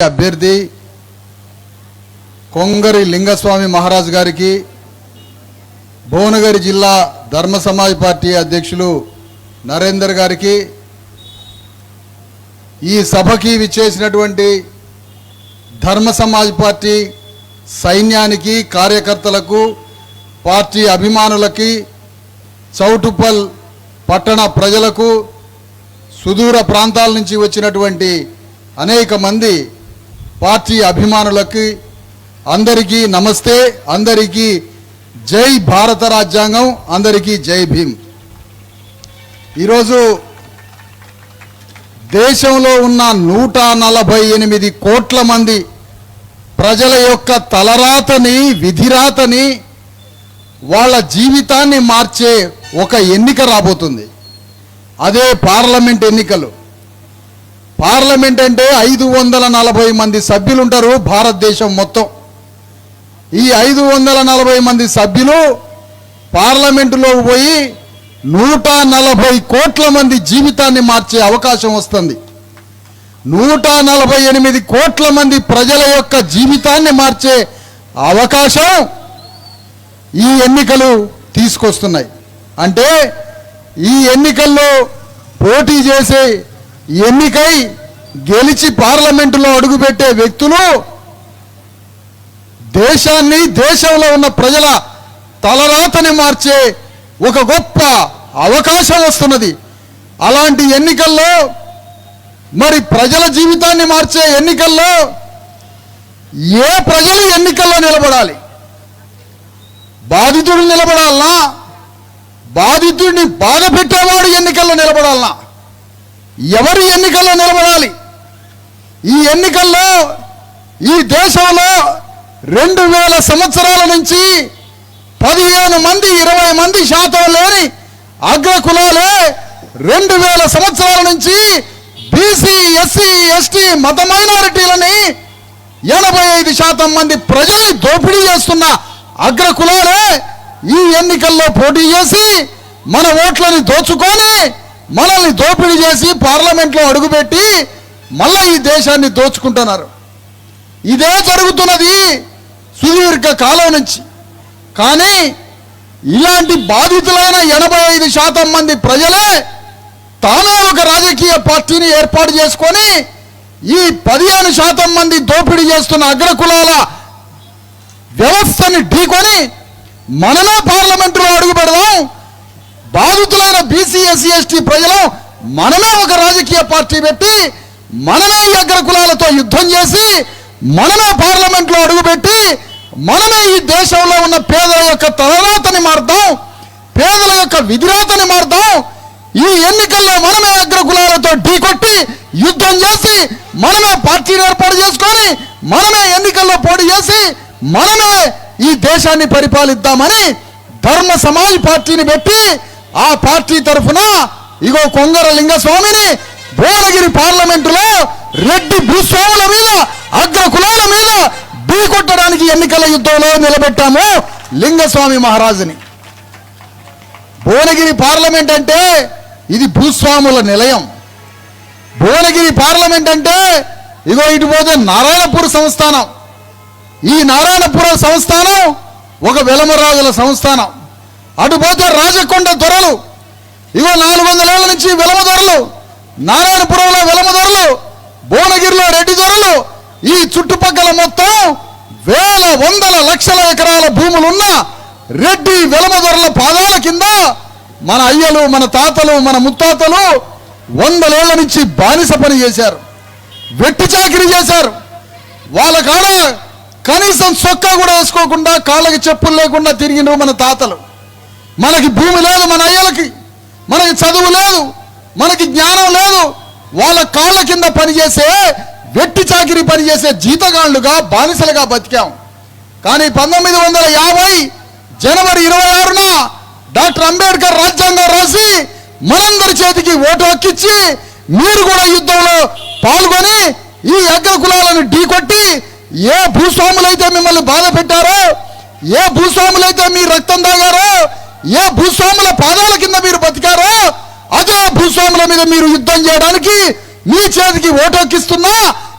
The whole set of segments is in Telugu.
అభ్యర్థి కొంగరి లింగస్వామి మహారాజ్ గారికి భువనగిరి జిల్లా ధర్మ సమాజ్ పార్టీ అధ్యక్షులు నరేందర్ గారికి ఈ సభకి విచ్చేసినటువంటి ధర్మ సమాజ్ పార్టీ సైన్యానికి కార్యకర్తలకు పార్టీ అభిమానులకి చౌటుప్పల్ పట్టణ ప్రజలకు సుదూర ప్రాంతాల నుంచి వచ్చినటువంటి అనేక మంది పార్టీ అభిమానులకి అందరికీ నమస్తే అందరికీ జై భారత రాజ్యాంగం అందరికీ జై భీమ్. ఈరోజు దేశంలో ఉన్న నూట నలభై ఎనిమిది కోట్ల మంది ప్రజల యొక్క తలరాతని విధిరాతని వాళ్ళ జీవితాన్ని మార్చే ఒక ఎన్నిక రాబోతుంది. అదే పార్లమెంట్ ఎన్నికలు. పార్లమెంట్ అంటే ఐదు వందల నలభై మంది సభ్యులు ఉంటారు భారతదేశం మొత్తం. ఈ ఐదు వందల నలభై మంది సభ్యులు పార్లమెంటులో పోయి నూట నలభై కోట్ల మంది జీవితాన్ని మార్చే అవకాశం వస్తుంది. నూట నలభై ఎనిమిది కోట్ల మంది ప్రజల యొక్క జీవితాన్ని మార్చే అవకాశం ఈ ఎన్నికలు తీసుకొస్తున్నాయి. అంటే ఈ ఎన్నికల్లో పోటీ చేసే ఎన్నికై గెలిచి పార్లమెంటులో అడుగుపెట్టే వ్యక్తులు దేశాన్ని దేశంలో ఉన్న ప్రజల తలరాతని మార్చే ఒక గొప్ప అవకాశం వస్తున్నది. అలాంటి ఎన్నికల్లో మరి ప్రజల జీవితాన్ని మార్చే ఎన్నికల్లో ఏ ప్రజలు ఎన్నికల్లో నిలబడాలి? బాధితుడు నిలబడాలనా? బాధితుడిని బాధ పెట్టేవాడు ఎన్నికల్లో నిలబడాలనా? ఎవరు ఎన్నికల్లో నిలబడాలి? ఈ ఎన్నికల్లో ఈ దేశంలో రెండు వేల సంవత్సరాల నుంచి పదిహేను మంది ఇరవై మంది శాతం లేని అగ్రకులాలే రెండు వేల సంవత్సరాల నుంచి బీసీ ఎస్సీ ఎస్టీ మత మైనారిటీలని ఎనభై ఐదు శాతం మంది ప్రజల్ని దోపిడీ చేస్తున్న అగ్రకులాలే ఈ ఎన్నికల్లో పోటీ చేసి మన ఓట్లని దోచుకొని మనల్ని దోపిడీ చేసి పార్లమెంట్లో అడుగుపెట్టి మళ్ళీ ఈ దేశాన్ని దోచుకుంటున్నారు. ఇదే జరుగుతున్నది సుదీర్ఘ కాలం నుంచి. కానీ ఇలాంటి బాధితులైన ఎనభై ఐదు శాతం మంది ప్రజలే తామే ఒక రాజకీయ పార్టీని ఏర్పాటు చేసుకొని ఈ పదిహేను శాతం మంది దోపిడీ చేస్తున్న అగ్రకులాల వ్యవస్థని ఢీకొని మనమే పార్లమెంటులో అడుగు పెడదాం బాధితులైన బీసీ ఎస్సీ ఎస్టీ ప్రజలు మనమే ఒక రాజకీయ పార్టీ పెట్టి మనమే ఈ అగ్ర కులాలతో యుద్ధం చేసి మనమే పార్లమెంట్లో అడుగుపెట్టి మనమే ఈ దేశంలో ఉన్న పేదల యొక్క తలరాతని మారుదాం పేదల యొక్క విధిరాతని మారుదాం ఈ ఎన్నికల్లో మనమే అగ్రకులాలతో ఢీకొట్టి యుద్ధం చేసి మనమే పార్టీని ఏర్పాటు చేసుకొని మనమే ఎన్నికల్లో పోటీ చేసి మనమే ఈ దేశాన్ని పరిపాలిద్దామని ధర్మ సమాజ్ పార్టీని పెట్టి ఆ పార్టీ తరఫున ఇగో కొంగర లింగస్వామిని భువనగిరి పార్లమెంటులో రెడ్డి భూస్వాముల మీద అగ్ర కులాల మీద ఢీకొట్టడానికి ఎన్నికల యుద్ధంలో నిలబెట్టాము లింగస్వామి మహారాజుని. భువనగిరి పార్లమెంట్ అంటే ఇది భూస్వాముల నిలయం. భువనగిరి పార్లమెంట్ అంటే ఇగో ఇటు పోతే నారాయణపూర్ సంస్థానం. ఈ నారాయణపుర సంస్థానం ఒక వెలమరాజుల సంస్థానం. అటు పోతే రాజకొండ దొరలు. ఇగో నాలుగు వందలేళ్ళ నుంచి వెలమ దొరలు. నారాయణపురంలో వెలమ దొరలు. భువనగిరిలో రెడ్డి దొరలు. ఈ చుట్టుపక్కల మొత్తం వేల వందల లక్షల ఎకరాల భూములున్న రెడ్డి వెలమ దొరల పాదాల కింద మన అయ్యలు మన తాతలు మన ముత్తాతలు వందలేళ్ళ నుంచి బానిస పని చేశారు. వెట్టి చాకిరీ చేశారు. వాళ్ళ కాడ కనీసం సొక్క కూడా వేసుకోకుండా కాళ్ళకి చెప్పులు లేకుండా తిరిగినారు మన తాతలు. మనకి భూమి లేదు మన అయ్యలకి మనకి చదువు లేదు మనకి జ్ఞానం లేదు. వాళ్ళ కాళ్ళ కింద పనిచేసే వెట్టి చాకిరి పనిచేసే జీతగాళ్ళుగా బానిసలుగా బతికాం. కానీ పంతొమ్మిది వందల యాభై జనవరి ఇరవై ఆరున డాక్టర్ అంబేద్కర్ రాజ్యాంగం రాసి మనందరి చేతికి ఓటు హక్కిచ్చి మీరు కూడా యుద్ధంలో పాల్గొని ఈ అగ్ర కులాలను ఢీకొట్టి ఏ భూస్వాములైతే మిమ్మల్ని బాధ పెట్టారో ఏ భూస్వాములైతే మీ రక్తం ఏ భూస్వాముల పాదాల కింద మీరు బతికారో అదే భూస్వాముల మీద మీరు యుద్ధం చేయడానికి మీ చేతికి ఓటోకిస్తున్నా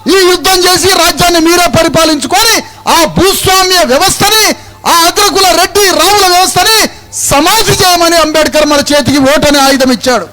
ఈ యుద్ధం చేసి రాజ్యాన్ని మీరే పరిపాలించుకొని ఆ భూస్వామ్య వ్యవస్థని ఆ అగ్రకుల రెడ్డి రావుల వ్యవస్థని సమాధి చేయమని అంబేద్కర్ మన చేతికి ఓటని ఆయుధం ఇచ్చాడు